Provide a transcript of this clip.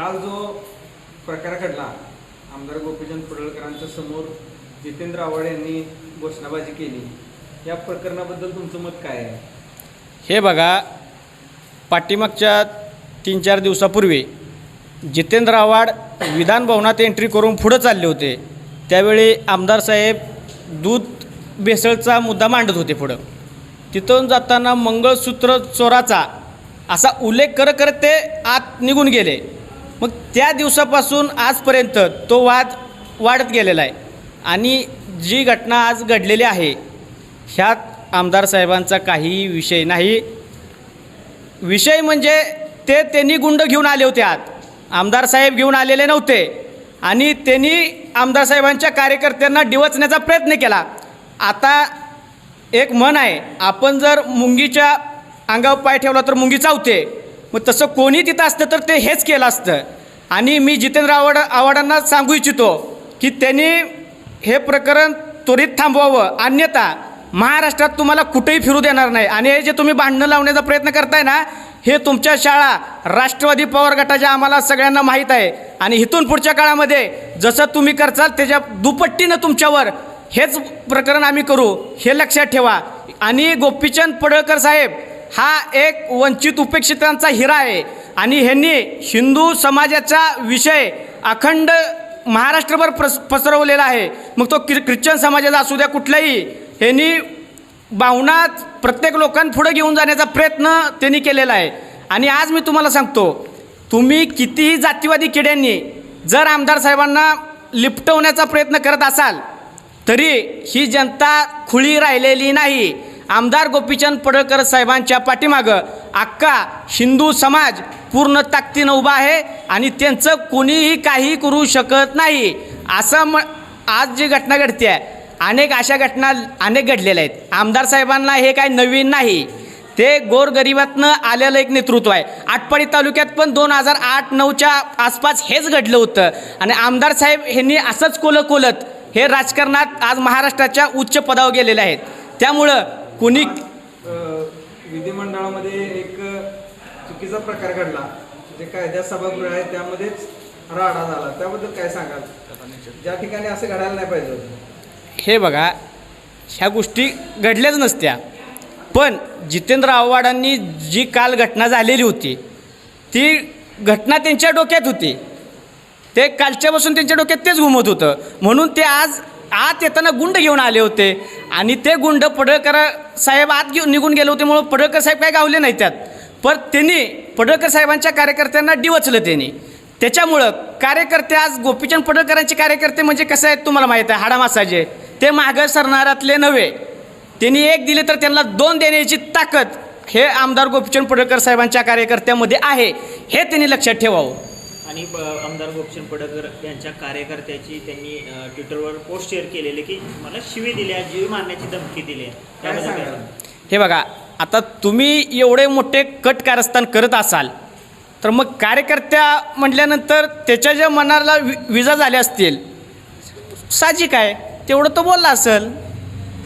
काल जो प्रकार घडला आमदार गोपीचंद पडळकरांच्या समोर जितेंद्र आव्हाड यांनी घोषणाबाजी केली या प्रकरणाबद्दल तुमचं मत काय आहे? हे बघा पाठीमागच्या तीन चार दिवसापूर्वी जितेंद्र आव्हाड विधान भवनात एंट्री करून पुढं चालले होते. त्यावेळी आमदार साहेब दूध भेसळचा मुद्दा मांडत होते पुढं. तिथून जाताना मंगळसूत्र चोराचा असा उल्लेख करत करत ते आत निघून गेले. मग त्या दिवसापासून आजपर्यंत तो वाद वाढत गेलेला आहे. आणि जी घटना आज घडलेली आहे ह्यात आमदार साहेबांचा काही विषय नाही. विषय म्हणजे ते त्यांनी गुंड घेऊन आले होते आत. आमदार साहेब घेऊन आलेले नव्हते. आणि त्यांनी आमदार साहेबांच्या कार्यकर्त्यांना डिवचण्याचा प्रयत्न केला. आता एक म्हण आहे आपण जर मुंगीच्या अंगावर पाय ठेवला तर मुंगी चावते. मग तसं कोणी तिथं असतं तर ते हेच केलं असतं. आणि मी जितेंद्र आव्हाड आव्हाडांना सांगू इच्छितो की त्यांनी हे प्रकरण त्वरित थांबवावं. अन्यथा महाराष्ट्रात तुम्हाला कुठेही फिरू देणार नाही. आणि हे जे तुम्ही भांडणं लावण्याचा प्रयत्न करताय ना हे तुमच्या शाळा राष्ट्रवादी पवार गटाच्या आम्हाला सगळ्यांना माहीत आहे. आणि इथून पुढच्या काळामध्ये जसं तुम्ही करचाल त्याच्या दुपट्टीनं तुमच्यावर हेच प्रकरण आम्ही करू. हे लक्षात ठेवा. आणि गोपीचंद पडळकर साहेब हा एक वंचित उपेक्षितांचा हिरा आहे. आणि ह्यांनी हिंदू समाजाचा विषय अखंड महाराष्ट्रभर प्रस पसरवलेला आहे. मग तो क्रि ख्रिश्चन समाजाचा असू द्या कुठलाही ह्यांनी भावनात प्रत्येक लोकांपुढे घेऊन जाण्याचा प्रयत्न त्यांनी केलेला आहे. आणि आज मी तुम्हाला सांगतो तुम्ही कितीही जातीवादी किड्यांनी जर आमदार साहेबांना लिपटवण्याचा प्रयत्न करत असाल तरी ही जनता खुळी राहिलेली नाही. आमदार गोपीचंद पडळकर साहेबांच्या पाठीमागं अख्खा हिंदू समाज पूर्ण ताकदीनं उभा आहे आणि त्यांचं कोणीही काही करू शकत नाही. असं म आज जी घटना घडते आहे अनेक अशा घटना अनेक घडलेल्या आहेत. आमदार साहेबांना हे काही नवीन नाही. ते गोरगरिबातनं आलेलं एक नेतृत्व आहे. आटपाडी तालुक्यात पण दोन हजार आठ नऊच्या आसपास हेच घडलं होतं. आणि आमदार साहेब ह्यांनी असंच कोलं कोलत हे राजकारणात आज महाराष्ट्राच्या उच्च पदावर गेलेले आहेत. त्यामुळं कुणी विधिमंडळामध्ये एक चुकीचा प्रकार घडला. जे कायद्या सभागृह आहे त्यामध्येच राडा झाला. त्याबद्दल काय सांगाल? ज्या ठिकाणी असं घडायला नाही पाहिजे हे बघा ह्या गोष्टी घडल्याच नसत्या. पण जितेंद्र आव्हाडांनी जी काल घटना झालेली होती ती घटना त्यांच्या डोक्यात होती. ते कालच्यापासून त्यांच्या डोक्यात तेच घुमत होतं. म्हणून ते आज आत येताना गुंड घेऊन आले होते. आणि ते गुंड पडळकर साहेब आत घेऊन निघून गेले होते म्हणून पडळकर साहेब काय गावले नाही त्यात. पण त्यांनी पडळकर साहेबांच्या कार्यकर्त्यांना डिवचलं त्यांनी. त्याच्यामुळं कार्यकर्ते आज गोपीचंद पडळकरांचे कार्यकर्ते म्हणजे कसं आहेत तुम्हाला माहीत आहे? हाडामासाचे ते मागं सरणाऱ्यातले नव्हे. त्यांनी एक दिले तर त्यांना दोन देण्याची ताकद हे आमदार गोपीचंद पडळकर साहेबांच्या कार्यकर्त्यामध्ये आहे. हे त्यांनी लक्षात ठेवावं. आणि आमदार गोपचंद पडकर यांच्या कार्यकर्त्याची त्यांनी ट्विटरवर पोस्ट शेअर केलेली की मला शिवी दिल्या जीव मारण्याची धमकी दिली आहे. हे बघा आता तुम्ही एवढे मोठे कट कारस्थान करत असाल तर मग कार्यकर्त्या म्हटल्यानंतर त्याच्या ज्या मनाला वि विजा झाल्या असतील साहजिक आहे तेवढं तो बोलला असेल.